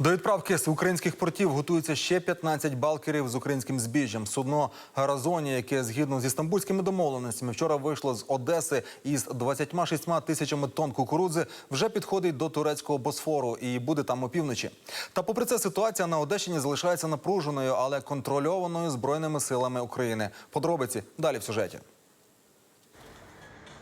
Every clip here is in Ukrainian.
До відправки з українських портів готується ще 15 балкерів з українським збіжжям. Судно Гаразоні, яке згідно зі стамбульськими домовленостями вчора вийшло з Одеси із 26 тисячами тонн кукурудзи, вже підходить до турецького Босфору і буде там опівночі. Та попри це ситуація на Одещині залишається напруженою, але контрольованою збройними силами України. Подробиці далі в сюжеті.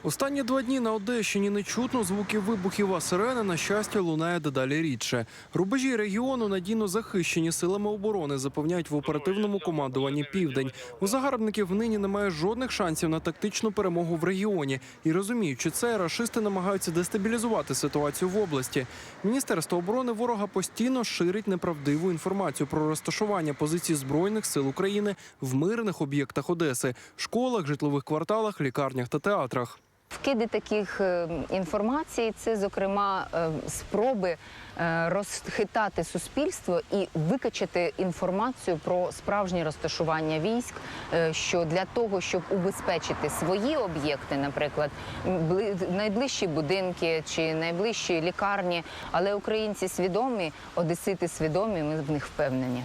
Останні два дні на Одещині не чутно звуків вибухів, а сирена, на щастя, лунає дедалі рідше. Рубежі регіону надійно захищені силами оборони, запевняють в оперативному командуванні Південь. У загарбників нині немає жодних шансів на тактичну перемогу в регіоні. І розуміючи це, рашисти намагаються дестабілізувати ситуацію в області. Міністерство оборони ворога постійно ширить неправдиву інформацію про розташування позицій збройних сил України в мирних об'єктах Одеси школах, житлових кварталах, лікарнях та театрах. Вкиди таких е, інформацій це, зокрема, е, спроби е, розхитати суспільство і викачати інформацію про справжнє розташування військ. Що для того, щоб убезпечити свої об'єкти, наприклад, бли- найближчі будинки чи найближчі лікарні, але українці свідомі, одесити свідомі, ми в них впевнені.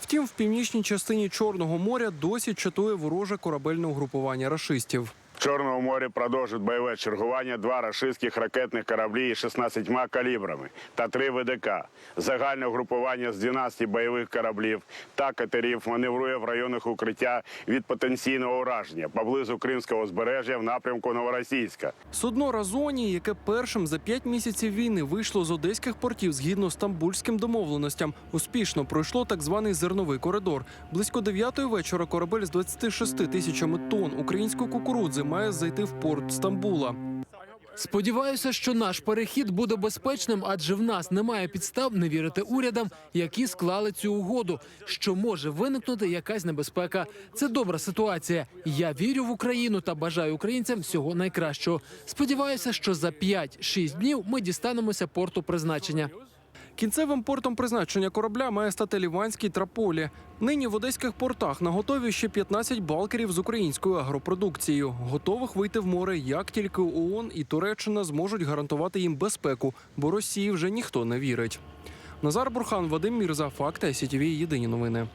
Втім, в північній частині Чорного моря досі чатує вороже корабельне угрупування рашистів. В Чорному морі продовжують бойове чергування два рашистських ракетних кораблі із 16 калібрами та три ВДК. Загальне угрупування з 12 бойових кораблів та катерів маневрує в районах укриття від потенційного ураження поблизу Кримського узбережжя в напрямку Новоросійська. Судно Разоні, яке першим за п'ять місяців війни вийшло з одеських портів згідно стамбульським домовленостям, успішно пройшло так званий зерновий коридор. Близько дев'ятої вечора корабель з 26 тисячами тонн української кукурудзи має зайти в порт Стамбула. Сподіваюся, що наш перехід буде безпечним, адже в нас немає підстав не вірити урядам, які склали цю угоду, що може виникнути якась небезпека. Це добра ситуація. Я вірю в Україну та бажаю українцям всього найкращого. Сподіваюся, що за 5-6 днів ми дістанемося порту призначення. Кінцевим портом призначення корабля має стати Ліванський Траполі. Нині в одеських портах наготові ще 15 балкерів з українською агропродукцією, готових вийти в море, як тільки ООН і Туреччина зможуть гарантувати їм безпеку, бо Росії вже ніхто не вірить. Назар Бурхан, Вадим Мірза, Факти СІТВ, Єдині новини.